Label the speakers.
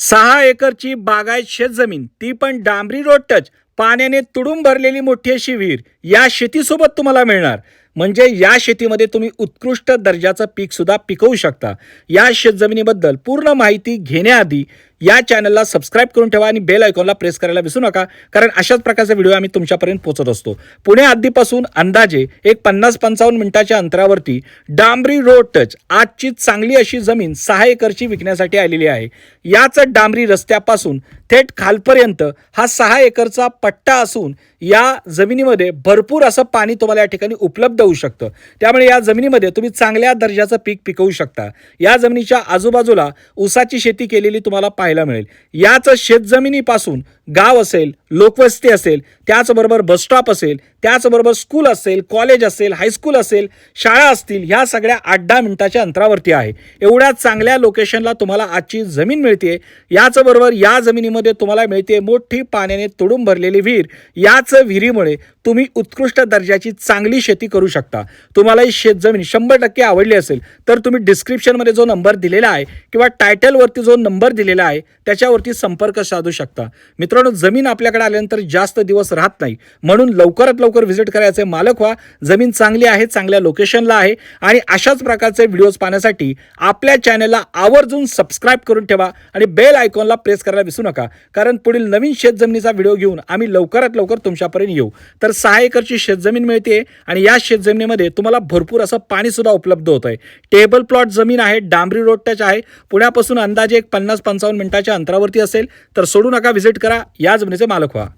Speaker 1: सहा एकरची बागायत शेतजमीन ती पण डांबरी रोड टच पाण्याने तुडूंब भरलेली मोठी अशी विहीर या शेतीसोबत तुम्हाला मिळणार. म्हणजे या शेतीमध्ये तुम्ही उत्कृष्ट दर्जाचं पीकसुद्धा पिकवू शकता. या शेतजमिनीबद्दल पूर्ण माहिती घेण्याआधी या चॅनलला सबस्क्राईब करून ठेवा आणि बेल आयकॉनला प्रेस करायला विसरू नका कारण अशाच प्रकारचे व्हिडिओ आम्ही तुमच्यापर्यंत पोहोचत असतो. पुणे आधीपासून अंदाजे एक पन्नास पंचावन्न मिनिटाच्या अंतरावरती डांबरी रोड टच आजची चांगली अशी जमीन सहा एकरची विकण्यासाठी आलेली आहे. याच डांबरी रस्त्यापासून थेट खालपर्यंत हा सहा एकरचा पट्टा असून या जमिनीमध्ये भरपूर असं पाणी तुम्हाला या ठिकाणी उपलब्ध होऊ शकतं. त्यामुळे या जमिनीमध्ये तुम्ही चांगल्या दर्जाचं पीक पिकवू शकता. या जमिनीच्या आजूबाजूला ऊसाची शेती केलेली तुम्हाला पाहायला मिळेल. याच शेतजमिनीपासून गाव असेल लोकवस्ती असेल त्याचबरोबर बसस्टॉप असेल त्याचबरोबर स्कूल असेल कॉलेज असेल हायस्कूल असेल शाळा असतील ह्या सगळ्या आठ दहा मिनिटाच्या अंतरावरती आहे. एवढ्या चांगल्या लोकेशनला तुम्हाला आजची जमीन मिळते याचबरोबर या जमिनीमध्ये तुम्हाला मिळते मोठी पाण्याने तोडून भरलेली विहीर. याच विहिरीमुळे तुम्ही उत्कृष्ट दर्जाची चांगली शेती करू शकता. तुम्हाला ही शेतजमीन शंभर टक्के आवडली असेल तर तुम्ही डिस्क्रिप्शनमध्ये जो नंबर दिलेला आहे किंवा टायटलवरती जो नंबर दिलेला आहे त्याच्यावरती संपर्क साधू शकता. मित्रांनो जमीन आपल्याकडे आल्यानंतर जास्त दिवस राहत नाही. म्हणून लवकरात लवकर व्हिजिट करायचे मालक व्हा. जमीन चांगली आहे चांगल्या लोकेशनला आहे आणि अशाच प्रकारचे व्हिडिओज पाहण्यासाठी आपल्या चॅनलला आवर्जून सबस्क्राईब करून ठेवा आणि बेल आयकॉनला प्रेस करायला विसरू नका. कारण पुढील नवीन शेतजमिनीचा व्हिडिओ घेऊन आम्ही लवकरात लवकर तुमच्यापर्यंत येऊ. तर सहा एकरची शेतजमीन मिळते आणि या जमिनीमध्ये तुम्हाला भरपूर असं पाणीसुद्धा उपलब्ध होतं आहे टेबल प्लॉट जमीन आहे डांबरी रोड टच आहे. पुण्यापासून अंदाजे एक पन्नास पंचावन्न मिनिटाच्या अंतरावरती असेल. तर सोडू नका व्हिजिट करा. या जमिनीचे मालक व्हा.